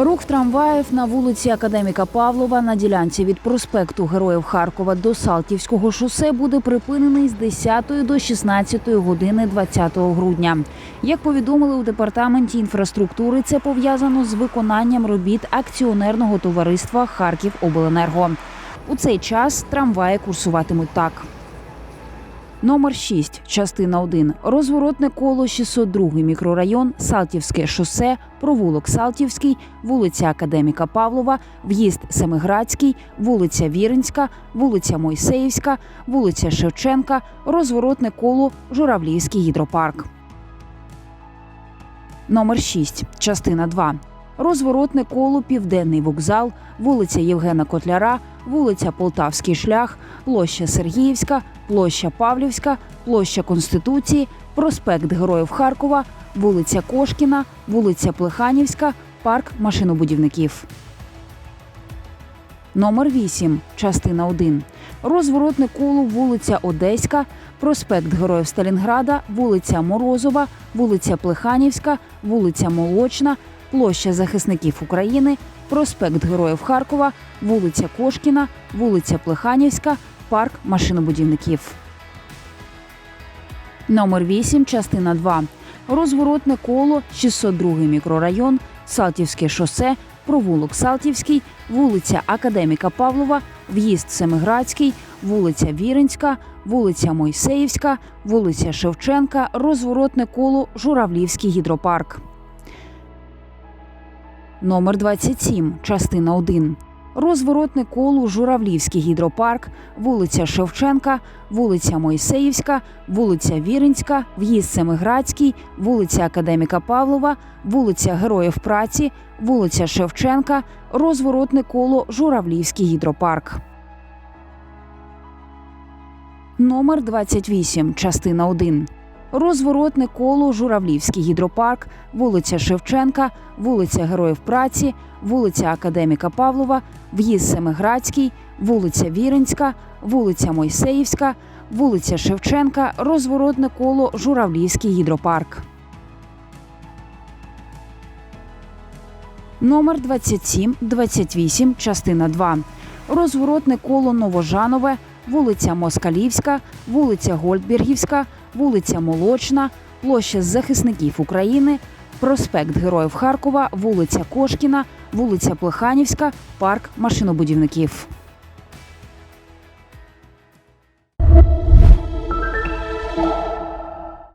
Рух трамваїв на вулиці Академіка Павлова на ділянці від проспекту Героїв Харкова до Салтівського шосе буде припинений з 10 до 16 години 20 грудня. Як повідомили у департаменті інфраструктури, це пов'язано з виконанням робіт акціонерного товариства Харківобленерго. У цей час трамваї курсуватимуть так. Номер 6, частина 1. Розворотне коло 602 мікрорайон, Салтівське шосе, провулок Салтівський, вулиця Академіка Павлова, в'їзд Семиградський, вулиця Віринська, вулиця Мойсеївська, вулиця Шевченка, розворотне коло Журавлівський гідропарк. Номер 6, частина 2. Розворотне коло Південний вокзал, вулиця Євгена Котляра, вулиця Полтавський шлях, площа Сергіївська, площа Павлівська, площа Конституції, проспект Героїв Харкова, вулиця Кошкіна, вулиця Плеханівська, парк машинобудівників. Номер 8, частина 1. Розворотне коло вулиця Одеська, проспект Героїв Сталінграда, вулиця Морозова, вулиця Плеханівська, вулиця Молочна, площа захисників України, проспект Героїв Харкова, вулиця Кошкіна, вулиця Плеханівська, парк машинобудівників. Номер 8, частина 2. Розворотне коло 602 мікрорайон, Салтівське шосе, провулок Салтівський, вулиця Академіка Павлова, в'їзд Семиградський, вулиця Віринська, вулиця Мойсеївська, вулиця Шевченка, розворотне коло Журавлівський гідропарк. Номер 27, частина 1. Розворотне коло Журавлівський гідропарк, вулиця Шевченка, вулиця Мойсеївська, вулиця Віринська, в'їзд Семиградський, вулиця Академіка Павлова, вулиця Героїв Праці, вулиця Шевченка, розворотне коло Журавлівський гідропарк. Номер 28, частина 1. Розворотне коло Журавлівський гідропарк, вулиця Шевченка, вулиця Героїв Праці, вулиця Академіка Павлова, в'їзд Семиградський, вулиця Віринська, вулиця Мойсеївська, вулиця Шевченка, розворотне коло Журавлівський гідропарк. Номер 27, 28, частина 2. Розворотне коло Новожанове, вулиця Москалівська, вулиця Гольдбергівська, вулиця Молочна, площа захисників України, проспект Героїв Харкова, вулиця Кошкіна, вулиця Плеханівська, парк машинобудівників.